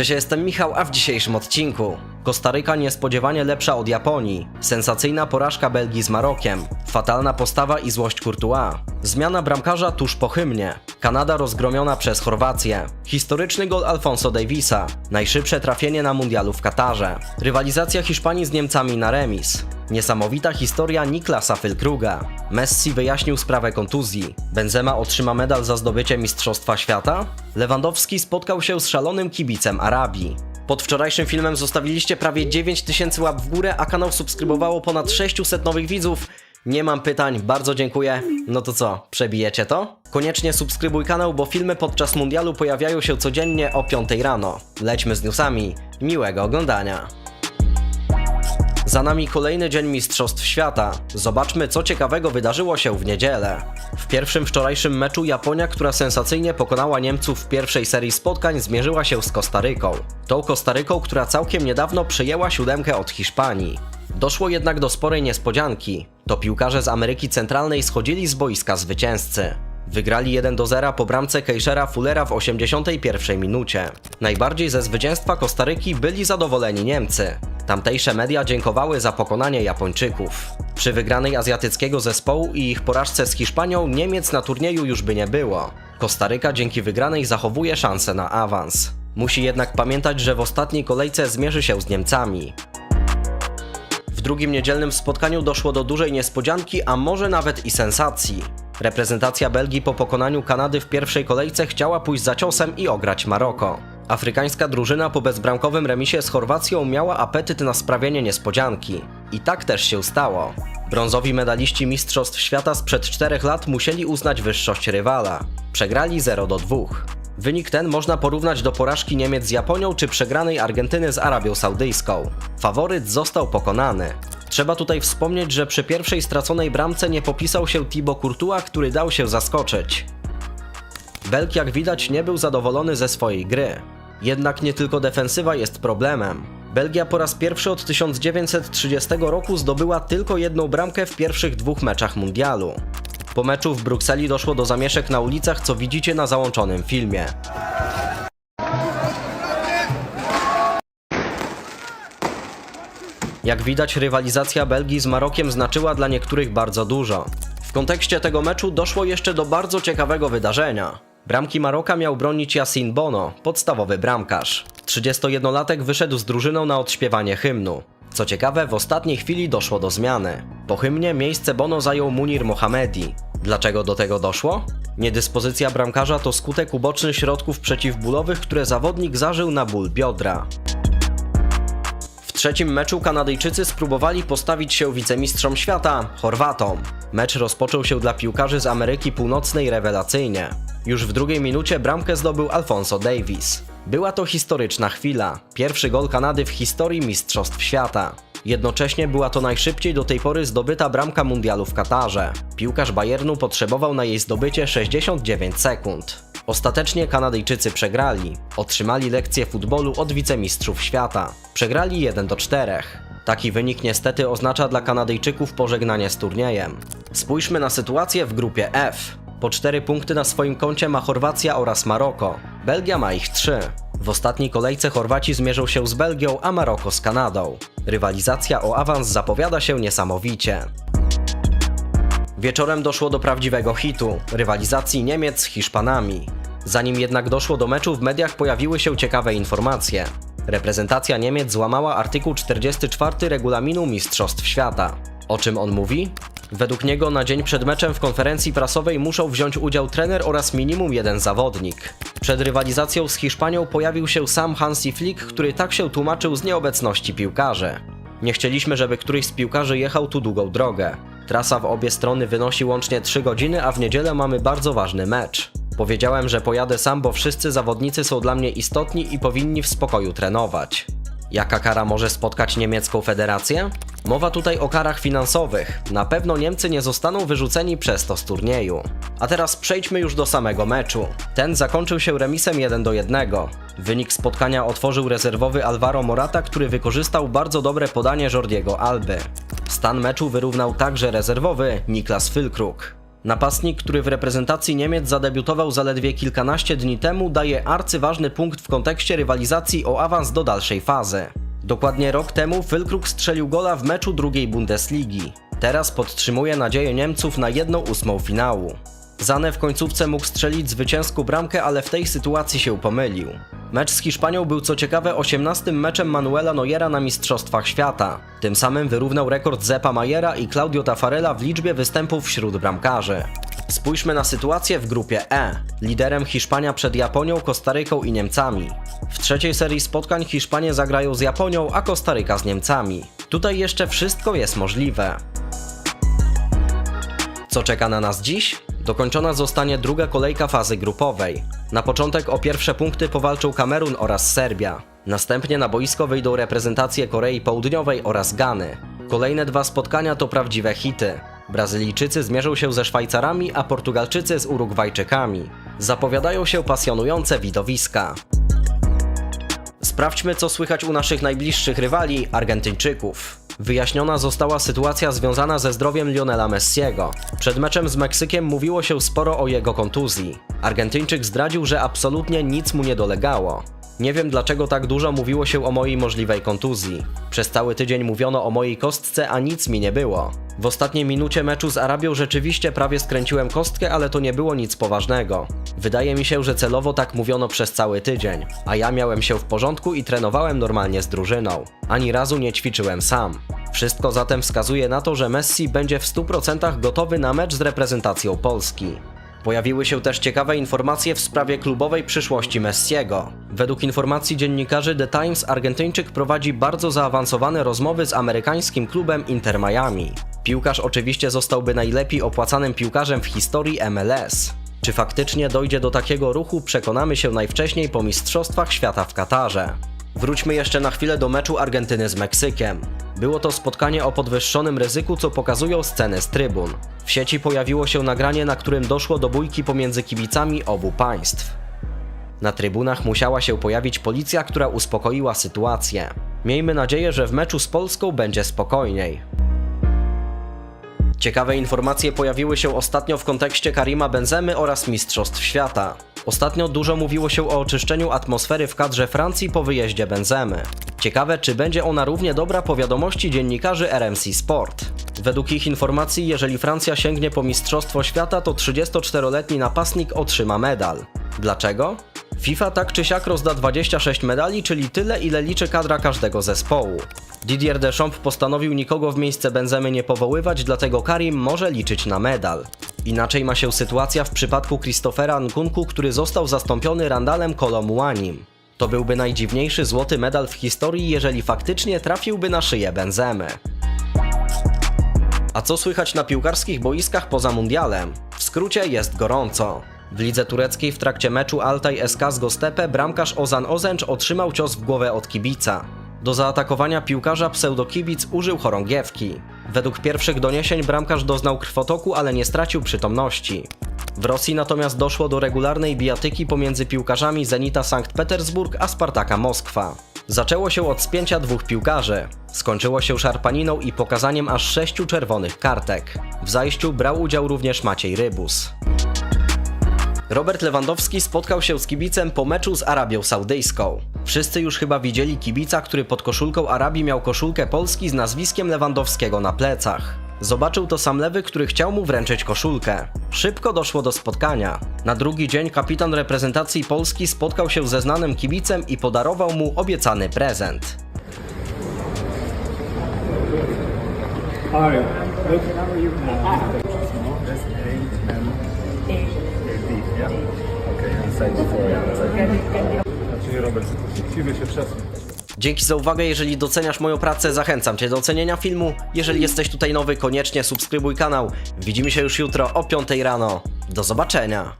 Cześć, jestem Michał, a w dzisiejszym odcinku Kostaryka niespodziewanie lepsza od Japonii, sensacyjna porażka Belgii z Marokiem, fatalna postawa i złość Courtois, zmiana bramkarza tuż po hymnie, Kanada rozgromiona przez Chorwację, historyczny gol Alfonso Davisa, najszybsze trafienie na mundialu w Katarze, rywalizacja Hiszpanii z Niemcami na remis, Niesamowita historia Niklasa Fylkruga. Messi wyjaśnił sprawę kontuzji. Benzema otrzyma medal za zdobycie Mistrzostwa Świata? Lewandowski spotkał się z szalonym kibicem Arabii. Pod wczorajszym filmem zostawiliście prawie 9000 łap w górę, a kanał subskrybowało ponad 600 nowych widzów. Nie mam pytań, bardzo dziękuję. No to co, przebijecie to? Koniecznie subskrybuj kanał, bo filmy podczas mundialu pojawiają się codziennie o 5 rano. Lećmy z newsami. Miłego oglądania. Za nami kolejny dzień Mistrzostw Świata. Zobaczmy, co ciekawego wydarzyło się w niedzielę. W pierwszym wczorajszym meczu Japonia, która sensacyjnie pokonała Niemców w pierwszej serii spotkań, zmierzyła się z Kostaryką. Tą Kostaryką, która całkiem niedawno przyjęła siódemkę od Hiszpanii. Doszło jednak do sporej niespodzianki. To piłkarze z Ameryki Centralnej schodzili z boiska zwycięzcy. Wygrali 1 do 0 po bramce Kejszera Fullera w 81 minucie. Najbardziej ze zwycięstwa Kostaryki byli zadowoleni Niemcy. Tamtejsze media dziękowały za pokonanie Japończyków. Przy wygranej azjatyckiego zespołu i ich porażce z Hiszpanią Niemiec na turnieju już by nie było. Kostaryka dzięki wygranej zachowuje szansę na awans. Musi jednak pamiętać, że w ostatniej kolejce zmierzy się z Niemcami. W drugim niedzielnym spotkaniu doszło do dużej niespodzianki, a może nawet i sensacji. Reprezentacja Belgii po pokonaniu Kanady w pierwszej kolejce chciała pójść za ciosem i ograć Maroko. Afrykańska drużyna po bezbramkowym remisie z Chorwacją miała apetyt na sprawienie niespodzianki. I tak też się stało. Brązowi medaliści Mistrzostw Świata sprzed 4 lat musieli uznać wyższość rywala. Przegrali 0 do 2. Wynik ten można porównać do porażki Niemiec z Japonią czy przegranej Argentyny z Arabią Saudyjską. Faworyt został pokonany. Trzeba tutaj wspomnieć, że przy pierwszej straconej bramce nie popisał się Thibaut Courtois, który dał się zaskoczyć. Belk jak widać nie był zadowolony ze swojej gry. Jednak nie tylko defensywa jest problemem. Belgia po raz pierwszy od 1930 roku zdobyła tylko jedną bramkę w pierwszych dwóch meczach mundialu. Po meczu w Brukseli doszło do zamieszek na ulicach, co widzicie na załączonym filmie. Jak widać, rywalizacja Belgii z Marokiem znaczyła dla niektórych bardzo dużo. W kontekście tego meczu doszło jeszcze do bardzo ciekawego wydarzenia. Bramki Maroka miał bronić Yassin Bono, podstawowy bramkarz. 31-latek wyszedł z drużyną na odśpiewanie hymnu. Co ciekawe, w ostatniej chwili doszło do zmiany. Po hymnie miejsce Bono zajął Munir Mohamedi. Dlaczego do tego doszło? Niedyspozycja bramkarza to skutek uboczny środków przeciwbólowych, które zawodnik zażył na ból biodra. W trzecim meczu Kanadyjczycy spróbowali postawić się wicemistrzom świata, Chorwatom. Mecz rozpoczął się dla piłkarzy z Ameryki Północnej rewelacyjnie. Już w drugiej minucie bramkę zdobył Alfonso Davis. Była to historyczna chwila. Pierwszy gol Kanady w historii Mistrzostw Świata. Jednocześnie była to najszybciej do tej pory zdobyta bramka mundialu w Katarze. Piłkarz Bayernu potrzebował na jej zdobycie 69 sekund. Ostatecznie Kanadyjczycy przegrali. Otrzymali lekcję futbolu od wicemistrzów świata. Przegrali 1 do 4. Taki wynik niestety oznacza dla Kanadyjczyków pożegnanie z turniejem. Spójrzmy na sytuację w grupie F. Po 4 punkty na swoim koncie ma Chorwacja oraz Maroko. Belgia ma ich 3. W ostatniej kolejce Chorwaci zmierzą się z Belgią, a Maroko z Kanadą. Rywalizacja o awans zapowiada się niesamowicie. Wieczorem doszło do prawdziwego hitu rywalizacji Niemiec z Hiszpanami. Zanim jednak doszło do meczu, w mediach pojawiły się ciekawe informacje. Reprezentacja Niemiec złamała artykuł 44 regulaminu Mistrzostw Świata. O czym on mówi? Według niego na dzień przed meczem w konferencji prasowej muszą wziąć udział trener oraz minimum jeden zawodnik. Przed rywalizacją z Hiszpanią pojawił się sam Hansi Flick, który tak się tłumaczył z nieobecności piłkarzy. Nie chcieliśmy, żeby któryś z piłkarzy jechał tu długą drogę. Trasa w obie strony wynosi łącznie 3 godziny, a w niedzielę mamy bardzo ważny mecz. Powiedziałem, że pojadę sam, bo wszyscy zawodnicy są dla mnie istotni i powinni w spokoju trenować. Jaka kara może spotkać niemiecką federację? Mowa tutaj o karach finansowych. Na pewno Niemcy nie zostaną wyrzuceni przez to z turnieju. A teraz przejdźmy już do samego meczu. Ten zakończył się remisem 1 do 1. Wynik spotkania otworzył rezerwowy Alvaro Morata, który wykorzystał bardzo dobre podanie Jordiego Alby. Stan meczu wyrównał także rezerwowy Niklas Füllkrug. Napastnik, który w reprezentacji Niemiec zadebiutował zaledwie kilkanaście dni temu, daje arcyważny punkt w kontekście rywalizacji o awans do dalszej fazy. Dokładnie rok temu Füllkrug strzelił gola w meczu drugiej Bundesligi. Teraz podtrzymuje nadzieję Niemców na jedną ósmą finału. Zane w końcówce mógł strzelić zwycięską bramkę, ale w tej sytuacji się pomylił. Mecz z Hiszpanią był co ciekawe 18 meczem Manuela Neuera na Mistrzostwach Świata. Tym samym wyrównał rekord Zepa Majera i Claudio Taffarella w liczbie występów wśród bramkarzy. Spójrzmy na sytuację w grupie E. Liderem Hiszpania przed Japonią, Kostaryką i Niemcami. W trzeciej serii spotkań Hiszpanie zagrają z Japonią, a Kostaryka z Niemcami. Tutaj jeszcze wszystko jest możliwe. Co czeka na nas dziś? Dokończona zostanie druga kolejka fazy grupowej. Na początek o pierwsze punkty powalczą Kamerun oraz Serbia. Następnie na boisko wyjdą reprezentacje Korei Południowej oraz Gany. Kolejne dwa spotkania to prawdziwe hity. Brazylijczycy zmierzą się ze Szwajcarami, a Portugalczycy z Urugwajczykami. Zapowiadają się pasjonujące widowiska. Sprawdźmy, co słychać u naszych najbliższych rywali, Argentyńczyków. Wyjaśniona została sytuacja związana ze zdrowiem Lionela Messiego. Przed meczem z Meksykiem mówiło się sporo o jego kontuzji. Argentyńczyk zdradził, że absolutnie nic mu nie dolegało. Nie wiem dlaczego tak dużo mówiło się o mojej możliwej kontuzji. Przez cały tydzień mówiono o mojej kostce, a nic mi nie było. W ostatniej minucie meczu z Arabią rzeczywiście prawie skręciłem kostkę, ale to nie było nic poważnego. Wydaje mi się, że celowo tak mówiono przez cały tydzień, a ja miałem się w porządku i trenowałem normalnie z drużyną. Ani razu nie ćwiczyłem sam. Wszystko zatem wskazuje na to, że Messi będzie w 100% gotowy na mecz z reprezentacją Polski. Pojawiły się też ciekawe informacje w sprawie klubowej przyszłości Messiego. Według informacji dziennikarzy The Times Argentyńczyk prowadzi bardzo zaawansowane rozmowy z amerykańskim klubem Inter Miami. Piłkarz oczywiście zostałby najlepiej opłacanym piłkarzem w historii MLS. Czy faktycznie dojdzie do takiego ruchu, przekonamy się najwcześniej po Mistrzostwach Świata w Katarze. Wróćmy jeszcze na chwilę do meczu Argentyny z Meksykiem. Było to spotkanie o podwyższonym ryzyku, co pokazują sceny z trybun. W sieci pojawiło się nagranie, na którym doszło do bójki pomiędzy kibicami obu państw. Na trybunach musiała się pojawić policja, która uspokoiła sytuację. Miejmy nadzieję, że w meczu z Polską będzie spokojniej. Ciekawe informacje pojawiły się ostatnio w kontekście Karima Benzemy oraz Mistrzostw Świata. Ostatnio dużo mówiło się o oczyszczeniu atmosfery w kadrze Francji po wyjeździe Benzemy. Ciekawe, czy będzie ona równie dobra po wiadomości dziennikarzy RMC Sport. Według ich informacji, jeżeli Francja sięgnie po Mistrzostwo Świata, to 34-letni napastnik otrzyma medal. Dlaczego? FIFA tak czy siak rozda 26 medali, czyli tyle, ile liczy kadra każdego zespołu. Didier Deschamps postanowił nikogo w miejsce Benzemy nie powoływać, dlatego Karim może liczyć na medal. Inaczej ma się sytuacja w przypadku Christophera Nkunku, który został zastąpiony Randalem Kolomuanim. To byłby najdziwniejszy złoty medal w historii, jeżeli faktycznie trafiłby na szyję Benzemy. A co słychać na piłkarskich boiskach poza mundialem? W skrócie jest gorąco. W lidze tureckiej w trakcie meczu Altay SK z Gostepe bramkarz Ozan Ozenc otrzymał cios w głowę od kibica. Do zaatakowania piłkarza pseudokibic użył chorągiewki. Według pierwszych doniesień bramkarz doznał krwotoku, ale nie stracił przytomności. W Rosji natomiast doszło do regularnej bijatyki pomiędzy piłkarzami Zenita Sankt Petersburg a Spartaka Moskwa. Zaczęło się od spięcia dwóch piłkarzy. Skończyło się szarpaniną i pokazaniem aż sześciu czerwonych kartek. W zajściu brał udział również Maciej Rybus. Robert Lewandowski spotkał się z kibicem po meczu z Arabią Saudyjską. Wszyscy już chyba widzieli kibica, który pod koszulką Arabii miał koszulkę Polski z nazwiskiem Lewandowskiego na plecach. Zobaczył to sam lewy, który chciał mu wręczyć koszulkę. Szybko doszło do spotkania. Na drugi dzień kapitan reprezentacji Polski spotkał się ze znanym kibicem i podarował mu obiecany prezent. Look. Dzięki za uwagę, jeżeli doceniasz moją pracę, zachęcam Cię do ocenienia filmu. Jeżeli jesteś tutaj nowy, koniecznie subskrybuj kanał. Widzimy się już jutro o 5 rano. Do zobaczenia!